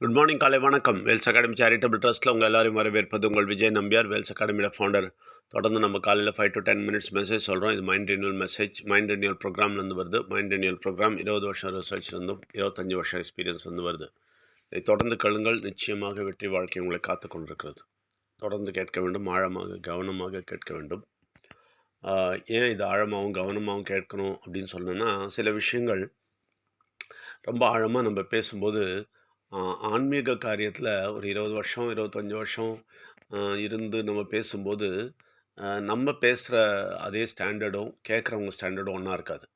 Good morning காலை வணக்கம். Wales academy charitable ட்ரஸ்ட்டில் உங்கள் எல்லாரையும் வரவேற்பது உங்கள் விஜய் நம்பியார் வேல்ஸ் அகாடமியோட ஃபவுண்டர் தொடர்ந்து நம்ம காலையில் five to ten minutes message சொல்கிறோம் இது mind renewal message mind renewal ப்ரோக்ராம்லேருந்து வருது. மைண்ட் ரினியூவல் ப்ரோக்ராம் இருபது வருஷம் ரிசர்ச் இருந்தும் இருபத்தஞ்சி வருஷம் எக்ஸ்பீரியன்ஸ் வந்து வருது. இதை தொடர்ந்து கழுங்கள் நிச்சயமாக வெற்றி வாழ்க்கை உங்களை காத்து கொண்டிருக்கிறது. தொடர்ந்து கேட்க வேண்டும். ஆழமாக கவனமாக கேட்க வேண்டும். ஏன் இது ஆழமாகவும் கவனமாகவும் கேட்கணும் அப்படின்னு சொன்னோன்னா சில விஷயங்கள் ரொம்ப ஆழமாக நம்ம பேசும்போது ஆன்மீக காரியத்தில் ஒரு இருபது வருஷம் இருபத்தஞ்சி வருஷம் இருந்து நம்ம பேசும்போது நம்ம பேசுகிற அதே ஸ்டாண்டர்டும் கேட்குறவங்க ஸ்டாண்டர்டும் ஒன்றா இருக்காது.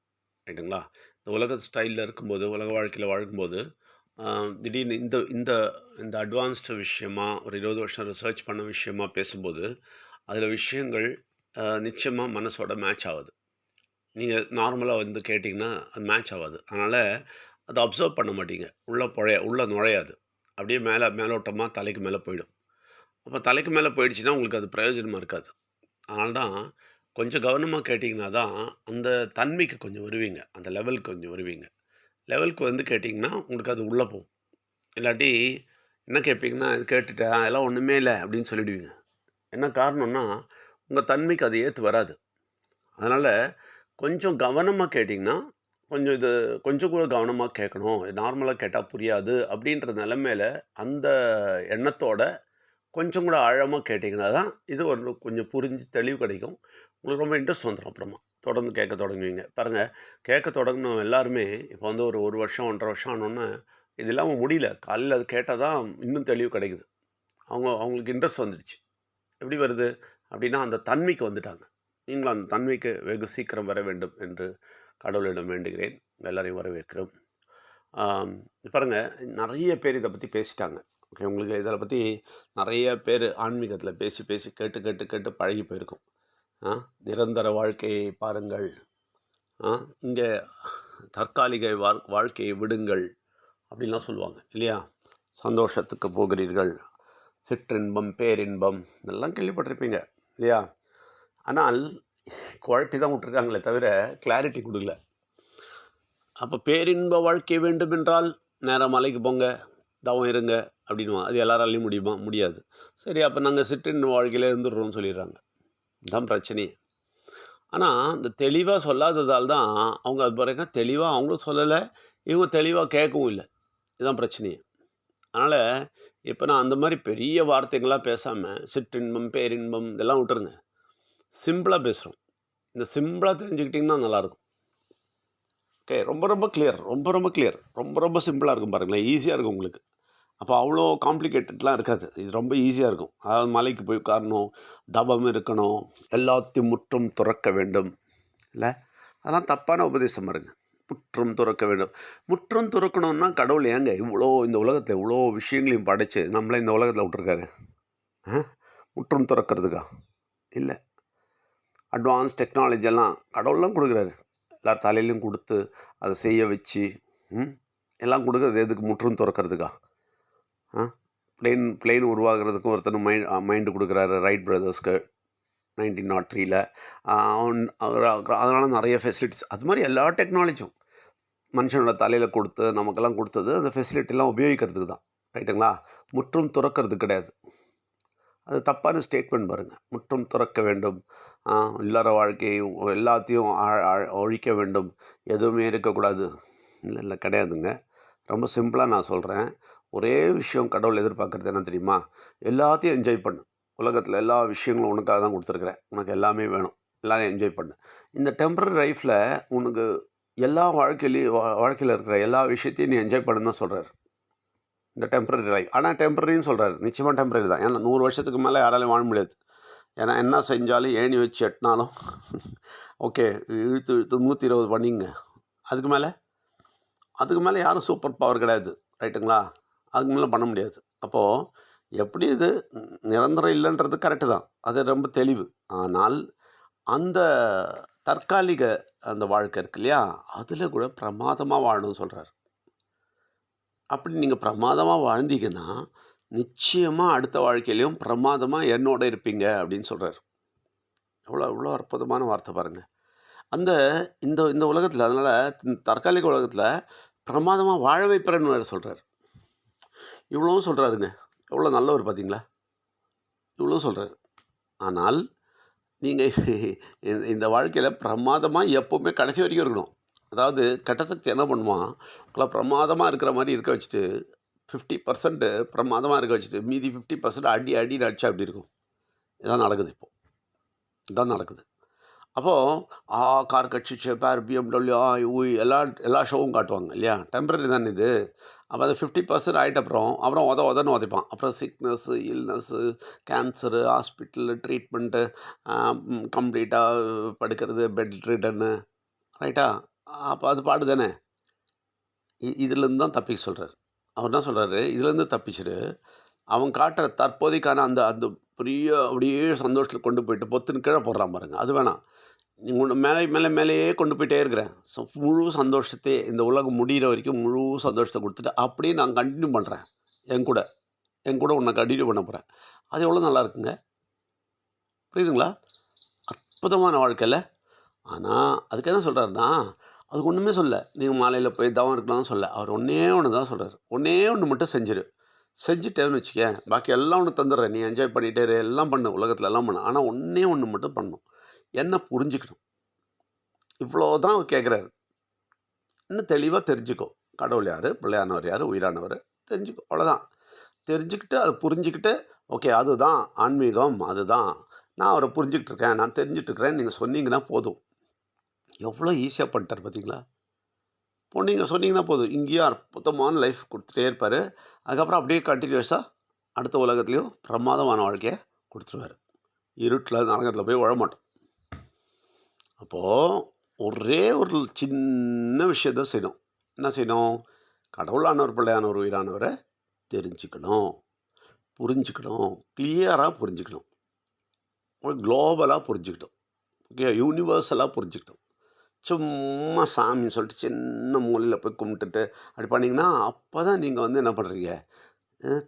ரைட்டுங்களா இந்த உலக ஸ்டைலில் இருக்கும்போது உலக வாழ்க்கையில் வாழும்போது திடீர்னு இந்த இந்த இந்த அட்வான்ஸ்டு விஷயமா ஒரு இருபது வருஷம் ரிசர்ச் பண்ண விஷயமா பேசும்போது அதில் விஷயங்கள் நிச்சயமாக மனசோட மேட்ச் ஆகுது. நீங்கள் நார்மலாக வந்து கேட்டிங்கன்னா அது மேட்ச் ஆகாது. அதனால் அதை அப்சர்வ் பண்ண மாட்டீங்க. உள்ளே புழைய உள்ளே நுழையாது. அப்படியே மேலே மேலோட்டமாக தலைக்கு மேலே போயிடும். அப்போ தலைக்கு மேலே போயிடுச்சுன்னா உங்களுக்கு அது பிரயோஜனமாக இருக்காது. அதனால தான் கொஞ்சம் கவனமாக கேட்டிங்கன்னா தான் அந்த தன்மைக்கு கொஞ்சம் வருவீங்க. அந்த லெவலுக்கு கொஞ்சம் வருவீங்க. லெவலுக்கு வந்து கேட்டிங்கன்னா உங்களுக்கு அது உள்ளே போகும். இல்லாட்டி என்ன கேட்பீங்கன்னா இது கேட்டுட்டேன் அதெல்லாம் ஒன்றுமே இல்லை அப்படின்னு சொல்லிவிடுவீங்க என்ன காரணம்னா உங்கள் தன்மைக்கு அது ஏற்று வராது. அதனால் கொஞ்சம் கவனமாக கேட்டிங்கன்னா கொஞ்சம் இது கொஞ்சம் கூட கவனமாக கேட்கணும். நார்மலாக கேட்டால் புரியாது அப்படின்ற நிலமையில அந்த எண்ணத்தோட கொஞ்சம் கூட ஆழமாக கேட்டிங்கன்னா தான் இது ஒரு கொஞ்சம் புரிஞ்சு தெளிவு கிடைக்கும். உங்களுக்கு ரொம்ப இன்ட்ரெஸ்ட் வந்துடும் அப்புறமா. தொடர்ந்து கேட்க தொடங்குவீங்க. பாருங்கள் கேட்க தொடங்கினோம் எல்லாருமே இப்போ வந்து ஒரு ஒரு வருஷம் ஒன்றரை வருஷம் ஆனோன்னே இது இல்லாமல் முடியல. காலையில் அது கேட்டால் தான் இன்னும் தெளிவு கிடைக்குது. அவங்க அவங்களுக்கு இன்ட்ரெஸ்ட் வந்துடுச்சு எப்படி வருது? அப்படின்னா அந்த தன்மைக்கு வந்துட்டாங்க. நீங்களும் அந்த தன்மைக்கு வெகு சீக்கிரம் வர வேண்டும் என்று கடவுளிடம் வேண்டுகிறேன். எல்லாரையும் வரவேற்கிறோம். பாருங்கள் நிறைய பேர் இதை பற்றி பேசிட்டாங்க. ஓகே உங்களுக்கு இதில் பற்றி நிறைய பேர் ஆன்மீகத்தில் பேசி பேசி கேட்டு கேட்டு கேட்டு பழகி போயிருக்கும். ஆ நிரந்தர வாழ்க்கையை பாருங்கள். ஆ இங்கே தற்காலிக வாழ் வாழ்க்கையை விடுங்கள் அப்படின்லாம் சொல்லுவாங்க இல்லையா? சந்தோஷத்துக்கு போகிறீர்கள். சிற்றின்பம் பேரின்பம் இதெல்லாம் கேள்விப்பட்டிருப்பீங்க இல்லையா? ஆனால் குழப்பி தான் விட்ருக்காங்களே தவிர கிளாரிட்டி கொடுக்கல. அப்போ பேரின்ப வாழ்க்கை வேண்டும் என்றால் நேராக மலைக்கு போங்க தவம் இருங்க அப்படின்னுவாங்க அது எல்லாராலையும் முடியுமா? முடியாது. சரி அப்போ நாங்கள் சிற்றின் வாழ்க்கையில் இருந்துடுறோம்னு சொல்லிடுறாங்க. இதுதான் பிரச்சனையே. ஆனால் இந்த தெளிவாக சொல்லாததால் தான் அவங்க அது வரைக்கும் தெளிவாக அவங்களும் சொல்லலை இவங்க தெளிவாக கேட்கவும் இல்லை. இதுதான் பிரச்சனையே. அதனால் இப்போ நான் அந்த மாதிரி பெரிய வார்த்தைகள்லாம் பேசாமல் சிற்றின்பம் பேரின்பம் இதெல்லாம் விட்டுருங்க. சிம்பிளாக பேசுகிறோம் இந்த சிம்பிளாக தெரிஞ்சுக்கிட்டிங்கன்னா நல்லாயிருக்கும். ஓகே ரொம்ப ரொம்ப கிளியர் ரொம்ப ரொம்ப கிளியர் ரொம்ப ரொம்ப சிம்பிளாக இருக்கும் பாருங்களேன் ஈஸியாக இருக்கும் உங்களுக்கு. அப்போ அவ்வளோ காம்ப்ளிகேட்டட்லாம் இருக்காது இது ரொம்ப ஈஸியாக இருக்கும். அதாவது மலைக்கு போய் உட்காரணும் தபம் இருக்கணும் எல்லாத்தையும் முற்றும் துறக்க வேண்டும். இல்லை? அதெல்லாம் தப்பான உபதேசம் பாருங்கள் முற்றும் துறக்க வேண்டும். முற்றும் துறக்கணும்னா கடவுள் ஏங்க இவ்வளோ இந்த உலகத்தை இவ்வளோ விஷயங்களையும் படைச்சு நம்மளே இந்த உலகத்தில் விட்டுருக்காரு? ஆ? முற்றும் துறக்கிறதுக்கா? இல்லை. அட்வான்ஸ் டெக்னாலஜியெல்லாம் கடவுள்லாம் கொடுக்குறாரு. எல்லார் தலையிலையும் கொடுத்து அதை செய்ய வச்சு எல்லாம் கொடுக்குறது எதுக்கு? முற்றும் திறக்கிறதுக்கா? ஆ பிளெயின் பிளெயின் உருவாகிறதுக்கும் ஒருத்தர் மைண்ட் மைண்டு கொடுக்குறாரு ரைட் பிரதர்ஸ்க்கு நைன்டீன் நாட் த்ரீயில் அவன் அதனால் நிறைய ஃபெசிலிட்டிஸ் அது மாதிரி எல்லா டெக்னாலஜியும் மனுஷனோட தலையில் கொடுத்து நமக்கெல்லாம் கொடுத்தது அந்த ஃபெசிலிட்டிலாம் உபயோகிக்கிறதுக்கு தான். ரைட்டுங்களா முற்றும் துறக்கிறது கிடையாது. அது தப்பான ஸ்டேட்மெண்ட் பாருங்கள் முற்றும் துறக்க வேண்டும். இல்லற வாழ்க்கையை எல்லாத்தையும் ஒழிக்க வேண்டும். எதுவுமே இருக்கக்கூடாது. இல்லை இல்லை கிடையாதுங்க. ரொம்ப சிம்பிளாக நான் சொல்கிறேன் ஒரே விஷயம் கடவுள் எதிர்பார்க்குறது என்ன தெரியுமா? எல்லாத்தையும் என்ஜாய் பண்ணு. உலகத்தில் எல்லா விஷயங்களும் உனக்காக தான் கொடுத்துருக்குறேன். உனக்கு எல்லாமே வேணும். எல்லாரும் என்ஜாய் பண்ணு. இந்த டெம்பரரி லைஃப்பில் உனக்கு எல்லா வாழ்க்கையிலையும் வா- வாழ்க்கையில் இருக்கிற எல்லா விஷயத்தையும் நீ என்ஜாய் பண்ணுன்னு தான் சொல்கிறார் இந்த டெம்பரரி லைஃப் ஆனால் டெம்பரரின்னு சொல்கிறாரு நிச்சயமாக டெம்பரரி தான். ஏன்னா நூறு வருஷத்துக்கு மேலே யாராலையும் வாழ முடியாது. ஏன்னா என்ன செஞ்சாலும் ஏணி வச்சு எட்டினாலும் ஓகே இழுத்து இழுத்து நூற்றி இருபது பண்ணிங்க. அதுக்கு மேலே? அதுக்கு மேலே யாரும் சூப்பர் பவர் கிடையாது. ரைட்டுங்களா அதுக்கு மேலே பண்ண முடியாது. அப்போது எப்படி இது நிரந்தரம் இல்லைன்றது கரெக்டு தான். அது ரொம்ப தெளிவு. ஆனால் அந்த தற்காலிக அந்த வாழ்க்கை இருக்கு இல்லையா? அதில் கூட பிரமாதமாக வாழணும்னு சொல்கிறார் அப்படி நீங்கள் பிரமாதமாக வாழ்ந்தீங்கன்னா நிச்சயமாக அடுத்த வாழ்க்கையிலையும் பிரமாதமாக என்னோட இருப்பீங்க அப்படின்னு சொல்கிறார் எவ்வளோ அவ்வளோ அற்புதமான வார்த்தை பாருங்கள் அந்த இந்த இந்த உலகத்தில் அதனால் தற்காலிக உலகத்தில் பிரமாதமாக வாழ வைப்பறன்னு வேறு சொல்கிறார் இவ்வளவும் சொல்கிறாருங்க எவ்வளோ நல்லவர் பார்த்தீங்களா இவ்வளோ சொல்கிறார் ஆனால் நீங்கள் இந்த வாழ்க்கையில் பிரமாதமாக எப்போவுமே கடைசி வரைக்கும் இருக்கணும். அதாவது கட்டசக்தி என்ன பண்ணுவான் உங்களை பிரமாதமாக இருக்கிற மாதிரி இருக்க வச்சுட்டு ஃபிஃப்டி பர்சன்ட்டு பிரமாதமாக இருக்க வச்சுட்டு மீதி ஃபிஃப்டி பர்சன்ட் அடி அடி அடிச்சா அப்படி இருக்கும்? இதான் நடக்குது இப்போது இதான் நடக்குது. அப்போது ஆ கார் கட்சி பேர் பிஎம்டபிள்யூ ஆ ஊய் எல்லா எல்லா ஷோவும் காட்டுவாங்க இல்லையா? டெம்பரரி தானே இது. அப்போ அது ஃபிஃப்டி பர்சன்ட் ஆகிட்ட அப்புறம் அப்புறம் உத உதன்னு உதைப்பான். அப்புறம் sickness illness cancer hospital treatment கம்ப்ளீட்டாக படுக்கிறது பெட் ரிட்டன்னு ரைட்டா அப்போ அது பாடு தானே. இ இதுலேருந்து தான் தப்பிக்க சொல்கிறார் அவர் என்ன சொல்கிறாரு இதுலேருந்து தப்பிச்சிரு அவன் காட்டுற தற்போதைக்கான அந்த அந்த பெரிய அப்படியே சந்தோஷத்தில் கொண்டு போயிட்டு பொத்துன்னு கீழே போடுறான் பாருங்க. அது வேணாம். நீங்கள் ஒன்று மேலே மேலே மேலேயே கொண்டு போயிட்டே இருக்கிறேன். ஸோ முழு சந்தோஷத்தை இந்த உலகம் முடிகிற வரைக்கும் முழு சந்தோஷத்தை கொடுத்துட்டு அப்படியே நான் கண்டினியூ பண்ணுறேன் என் கூட. என் கூட உன்னை கண்டினியூ பண்ண போகிறேன் அது எவ்வளோ நல்லா இருக்குங்க? புரியுதுங்களா? அற்புதமான வாழ்க்கையில். ஆனால் அதுக்கு என்ன சொல்கிறாருன்னா அதுக்கு ஒன்றுமே சொல்ல. நீங்கள் மாலையில் போய் தவம் இருக்கலாம்னு சொல்ல. அவர் ஒன்றே ஒன்று தான் சொல்கிறார் ஒன்றே ஒன்று மட்டும் செஞ்சிரு. செஞ்சுட்டேன்னு வச்சுக்க பாக்கி எல்லாம் ஒன்று தந்துடுறேன். நீ என்ஜாய் பண்ணிகிட்டே இரு. எல்லாம் பண்ணு. உலகத்தில் எல்லாம் பண்ணு. ஆனால் ஒன்றே ஒன்று மட்டும் பண்ணும். என்ன புரிஞ்சுக்கணும்? இவ்வளோ தான் அவர் கேட்குறாரு இன்னும் தெளிவாக தெரிஞ்சுக்கோ. கடவுள் யார்? பிள்ளையானவர் யார்? உயிரானவர்? தெரிஞ்சுக்கோ. அவ்வளோதான் தெரிஞ்சுக்கிட்டு அதை புரிஞ்சுக்கிட்டு ஓகே அதுதான் ஆன்மீகம். அதுதான். நான் அவரை புரிஞ்சுக்கிட்டு இருக்கேன். நான் தெரிஞ்சிட்ருக்கிறேன் நீங்கள் சொன்னீங்கன்னா போதும். எவ்வளோ ஈஸியாக பண்ணிட்டார் பார்த்தீங்களா? இப்போ நீங்கள் சொன்னீங்கன்னா போதும். இங்கேயும் அற்புதமான லைஃப் கொடுத்துட்டே இருப்பார். அதுக்கப்புறம் அப்படியே கண்டினியூஸாக அடுத்த உலகத்துலேயும் பிரமாதமான வாழ்க்கையை கொடுத்துருவார். இருட்டில் நரகத்தில் போய் விழ மாட்டோம் அப்போது ஒரே ஒரு சின்ன விஷயத்த செய்யணும். என்ன செய்யணும்? கடவுளானவர் பிள்ளையானவர் உயிரானவரை தெரிஞ்சுக்கணும். புரிஞ்சுக்கணும். கிளியராக புரிஞ்சுக்கணும். க்ளோபலாக குளோபலாக புரிஞ்சுக்கிட்டோம். ஓகே யூனிவர்சலாக புரிஞ்சுக்கிட்டோம். சும்மா சாமின்னு சொல்லிட்டு சின்ன மூலையில் போய் கும்பிட்டுட்டு அப்படி பண்ணிங்கன்னா அப்போ தான் நீங்கள் வந்து என்ன பண்ணுறீங்க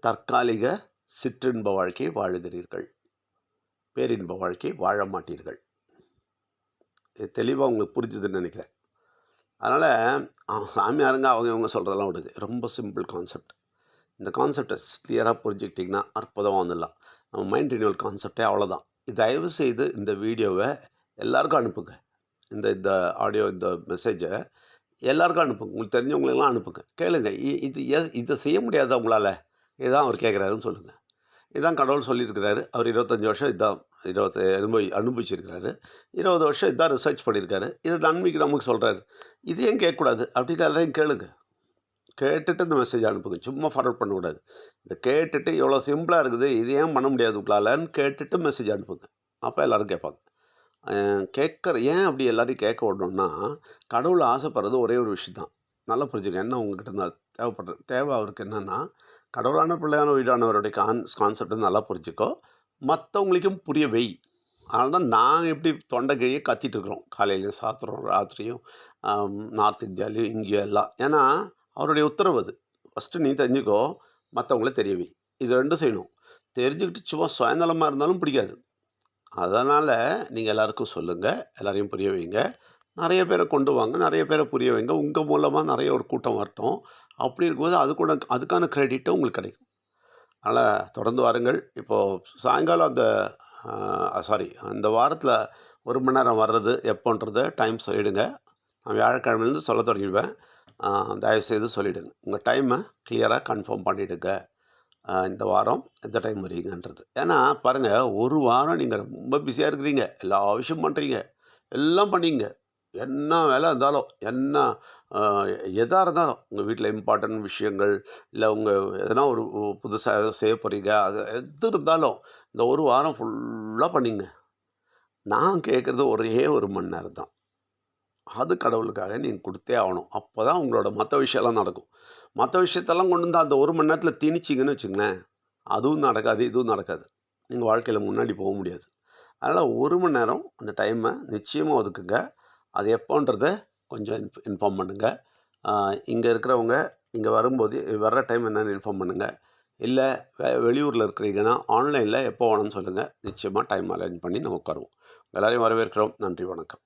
தற்காலிக சிற்றின்ப வாழ்க்கையை வாழுகிறீர்கள். பேரின்ப வாழ்க்கை வாழ மாட்டீர்கள். இது தெளிவாக உங்களுக்கு புரிஞ்சுதுன்னு நினைக்கிறேன். அதனால் சாமியாருங்க அவங்க இவங்க சொல்கிறதெல்லாம் விடுங்க. ரொம்ப சிம்பிள் கான்செப்ட். இந்த கான்செப்டை கிளியராக புரிஞ்சுக்கிட்டிங்கன்னா அற்புதமாக வந்துடலாம். நம்ம மைண்ட் ரினியூவல் கான்செப்டே அவ்வளோதான் தயவு செய்து இந்த வீடியோவை எல்லாருக்கும் அனுப்புங்க. இந்த இந்த ஆடியோ இந்த மெசேஜை எல்லாருக்கும் அனுப்புங்க. உங்களுக்கு தெரிஞ்சவங்களுக்கெல்லாம் அனுப்புங்க. கேளுங்க. இ- இது எ- இதை செய்ய முடியாதா உங்களால்? இதுதான் அவர் கேட்குறாருன்னு சொல்லுங்கள் இதுதான் கடவுள் சொல்லியிருக்கிறாரு. அவர் இருபத்தஞ்சி வருஷம் இதுதான் இருபத்தி அனுபவி அனுபவிச்சிருக்கிறாரு. இருபது வருஷம் இதான் ரிசர்ச் பண்ணியிருக்காரு. இதை நன்மைக்கு நமக்கு சொல்கிறாரு இது ஏன் கேட்கக்கூடாது? அப்படின்னு எல்லாரையும் கேளுங்க. கேட்டுட்டு இந்த மெசேஜ் அனுப்புங்க. சும்மா ஃபார்வர்ட் பண்ணக்கூடாது. இதை கேட்டுட்டு எவ்வளோ சிம்பிளாக இருக்குது. இது ஏன் பண்ண முடியாது உங்களாலன்னு கேட்டுட்டு மெசேஜ் அனுப்புங்க. அப்போ எல்லோரும் கேட்பாங்க. கேட்குற ஏன் அப்படி எல்லாரையும் கேட்க விடணும்னா கடவுள் ஆசைப்படுறது ஒரே ஒரு விஷயம் தான் நல்லா புரிஞ்சுக்க என்ன உங்ககிட்ட இருந்தால் தேவைப்படுறது தேவை அவருக்கு என்னென்னா கடவுளான பிள்ளையான உயிரானவருடைய கான் கான்செப்ட் நல்லா புரிஞ்சுக்கோ. மற்றவங்களுக்கும் புரிய வை. அதனால் நாங்கள் எப்படி தொண்டை கிழியே கத்திட்டு இருக்கிறோம். காலையிலையும் சாத்திரம் ராத்திரியும் நார்த் இந்தியாலையும் இங்கேயும் எல்லாம். ஏன்னா அவருடைய உத்தரவு அது. ஃபஸ்ட்டு நீ தெரிஞ்சுக்கோ மற்றவங்கள தெரிய வை. இது ரெண்டும் செய்யணும். தெரிஞ்சுக்கிட்டு சும்மா சுயநலமாக இருந்தாலும் பிடிக்காது. அதனால் நீங்கள் எல்லாருக்கும் சொல்லுங்கள் எல்லாரையும் புரிய வைங்க. நிறைய பேரை கொண்டு வாங்க. நிறைய பேரை புரிய வைங்க. உங்கள் மூலமாக நிறைய ஒரு கூட்டம் வரட்டும். அப்படி இருக்கும்போது அது கூட அதுக்கான க்ரெடிட்டும் உங்களுக்கு கிடைக்கும். அதனால் தொடர்ந்து வாருங்கள். இப்போது சாயங்காலம் அந்த சாரி அந்த வாரத்தில் ஒரு மணி நேரம் வர்றது எப்போன்றது டைம் சொல்லிவிடுங்க நான் வியாழக்கிழமையிலேருந்து சொல்ல தொடங்கிடுவேன். தயவுசெய்து சொல்லிவிடுங்க உங்கள் டைமை கிளியராக கன்ஃபார்ம் பண்ணிவிடுங்க இந்த வாரம் எந்த டைம் வரீங்கன்றது ஏன்னா பாருங்கள் ஒரு வாரம் நீங்கள் ரொம்ப பிஸியாக இருக்கிறீங்க. எல்லா விஷயம் பண்ணுறீங்க எல்லாம் பண்ணீங்க. என்ன வேலை இருந்தாலும் என்ன எதாக இருந்தாலும் உங்கள் வீட்டில் இம்பார்ட்டன்ட் விஷயங்கள் இல்லை உங்கள் எதனா ஒரு புதுசாக எதுவும் செய்ய போகிறீங்க அது எது இருந்தாலும் இந்த ஒரு வாரம் ஃபுல்லாக பண்ணிங்க. நான் கேட்குறது ஒரே ஒரு மணி நேரம் தான் அது கடவுளுக்காக நீங்கள் கொடுத்தே ஆகணும். அப்போ தான் உங்களோட மற்ற விஷயம்லாம் நடக்கும். மற்ற விஷயத்தெல்லாம் கொண்டு வந்து அந்த ஒரு மணி நேரத்தில் திணிச்சிங்கன்னு வச்சுங்களேன் அதுவும் நடக்காது இதுவும் நடக்காது. நீங்கள் வாழ்க்கையில் முன்னாடி போக முடியாது. அதனால் ஒரு மணி நேரம் அந்த டைமை நிச்சயமாக ஒதுக்குங்க. அது எப்போன்றத கொஞ்சம் இன்ஃப் இன்ஃபார்ம் பண்ணுங்கள் இங்கே இருக்கிறவங்க இங்கே வரும்போது வர்ற டைம் என்னென்னு இன்ஃபார்ம் பண்ணுங்கள் இல்லை வெ வெளியூரில் இருக்கிறீங்கன்னா ஆன்லைனில் எப்போ வேணும்னு சொல்லுங்கள் நிச்சயமாக டைம் அரேஞ்ச் பண்ணி நம்ம உட்காருவோம். எல்லோரையும் வரவேற்கிறோம். நன்றி வணக்கம்.